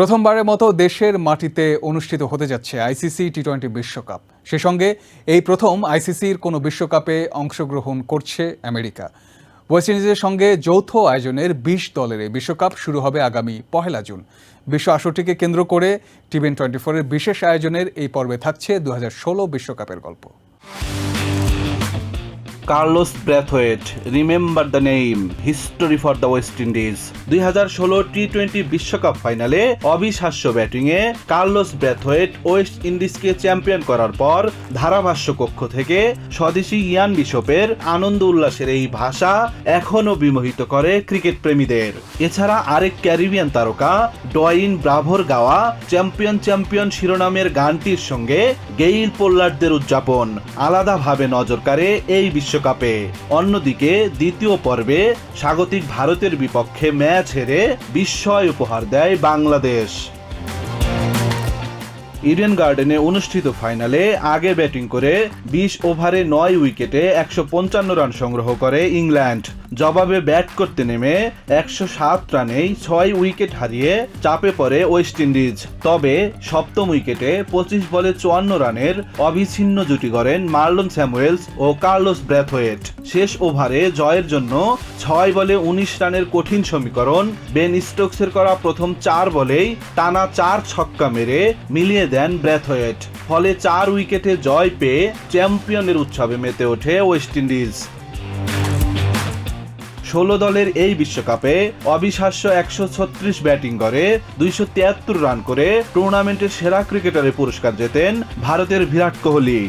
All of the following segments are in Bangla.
প্রথমবারের মতো দেশের মাটিতে অনুষ্ঠিত হতে যাচ্ছে আইসিসি টি টোয়েন্টি বিশ্বকাপ। সে সঙ্গে এই প্রথম আইসিসির কোনো বিশ্বকাপে অংশগ্রহণ করছে আমেরিকা। ওয়েস্ট ইন্ডিজের সঙ্গে যৌথ আয়োজনের বিশ দলের এই বিশ্বকাপ শুরু হবে আগামী পহেলা জুন। বিশ্ব আসরটিকে কেন্দ্র করে টিভেন টোয়েন্টি ফোরের বিশেষ আয়োজনের এই পর্বে থাকছে দু বিশ্বকাপের গল্প। Carlos Brathwaite remember the name history for the West Indies. দুই হাজার ষোলো টি টোয়েন্টি বিশ্বকাপ ফাইনালে অবিশ্বাস্য ব্যাটিংয়ে কার্লোস ব্র্যাথওয়েট ওয়েস্ট ইন্ডিজকে চ্যাম্পিয়ন করার পর ধারাভাষ্য কক্ষ থেকে স্বদেশী ইয়ান বিশপের আনন্দ উল্লাসের এই ভাষা এখনও বিমোহিত করে ক্রিকেট প্রেমীদের এছাড়া আরেক ক্যারিবিয়ান তারকা ডয়িন ব্রাভোর গাওয়া চ্যাম্পিয়ন চ্যাম্পিয়ন শিরোনামের গানটির সঙ্গে গেইল পোল্লার্ডদের উদযাপন আলাদাভাবে নজর কাড়ে এই বিশ্বকাপে। অন্যদিকে দ্বিতীয় পর্বে স্বাগতিক ভারতের বিপক্ষে ম্যাচ হেরে বিস্ময় উপহার দেয় বাংলাদেশ। ইডেন গার্ডেনে অনুষ্ঠিত ফাইনালে আগে ব্যাটিং করে বিশ ওভারে নয় উইকেটে একশো পঞ্চান্ন রান সংগ্রহ করে ইংল্যান্ড। জবাবে ব্যাট করতে নেমে একশো সাত রানেই ছয় উইকেট হারিয়ে চাপে পড়ে ওয়েস্ট ইন্ডিজ। তবে সপ্তম উইকেটে পঁচিশ বলে চুয়ান্ন রানের অবিচ্ছিন্ন জুটি করেন মার্লন স্যামুয়েলস ও কার্লোস ব্র্যাথওয়েট। শেষ ওভারে জয়ের জন্য ছয় বলে উনিশ রানের কঠিন সমীকরণ, বেন স্টোকসের করা প্রথম চার বলেই টানা চার ছক্কা মেরে মিলিয়ে দেন ব্র্যাথওয়েট ফলে চার উইকেটে জয় পেয়ে চ্যাম্পিয়নের উৎসবে মেতে ওঠে ওয়েস্ট ইন্ডিজ। ষোলো দলের এই বিশ্বকাপে অবিশ্বাস্য একশো ছত্রিশ ব্যাটিং করে, দুইশো তিয়াত্তর রান করে টুর্নামেন্টের সেরা ক্রিকেটারের পুরস্কার জেতেন ভারতের বিরাট কোহলি।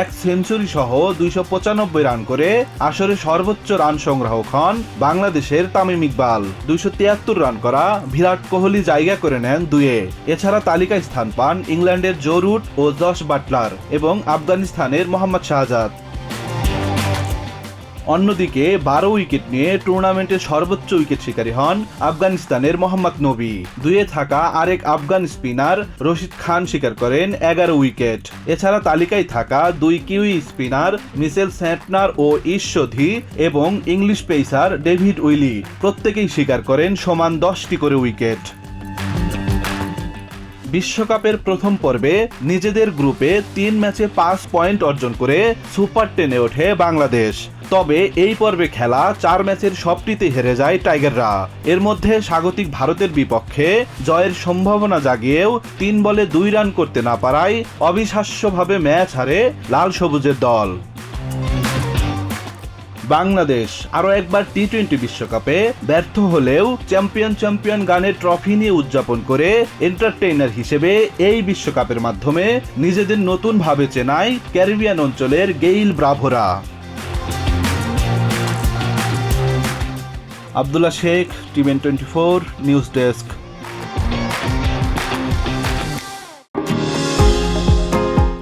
এক সেঞ্চুরি সহ দুইশো পঁচানব্বই রান করে আসরে সর্বোচ্চ রান সংগ্রাহক হন বাংলাদেশের তামিম ইকবাল। দুইশো তিয়াত্তর রান করা বিরাট কোহলি জায়গা করে নেন দুয়ে এছাড়া তালিকায় স্থান পান ইংল্যান্ডের জোরুট ও জশ বাটলার এবং আফগানিস্তানের মোহাম্মদ শাহজাদ। অন্যদিকে বারো উইকেট নিয়ে টুর্নামেন্টের সর্বোচ্চ উইকেট শিকারী হন আফগানিস্তানের মোহাম্মদ নবী। দুয়ে থাকা আরেক আফগান স্পিনার রশিদ খান শিকার করেন এগারো উইকেট। এছাড়া তালিকায় থাকা দুই কিউই স্পিনার মিসেল স্যান্টনার ও ঈশ্বধি এবং ইংলিশ পেসার ডেভিড উইলি প্রত্যেকেই শিকার করেন সমান দশটি করে উইকেট। বিশ্বকাপের প্রথম পর্বে নিজেদের গ্রুপে তিন ম্যাচে পাঁচ পয়েন্ট অর্জন করে সুপার টেনে ওঠে বাংলাদেশ। তবে এই পর্বে খেলা চার ম্যাচের সবটিতে হেরে যায় টাইগাররা। এর মধ্যে স্বাগতিক ভারতের বিপক্ষে জয়ের সম্ভাবনা জাগিয়েও তিন বলে দুই রান করতে না পারায় অবিশ্বাস্যভাবে ম্যাচ হারে লাল সবুজের দল। বাংলাদেশ আরও একবার টি টোয়েন্টি বিশ্বকাপে ব্যর্থ হলেও চ্যাম্পিয়ন চ্যাম্পিয়ন গানের ট্রফি নিয়ে উদযাপন করে এন্টারটেইনার হিসেবে এই বিশ্বকাপের মাধ্যমে নিজেদের নতুন ভাবে চেনায় ক্যারিবিয়ান অঞ্চলের Gayle ব্রাভোরা। Abdullah Sheikh TVN twenty four news desk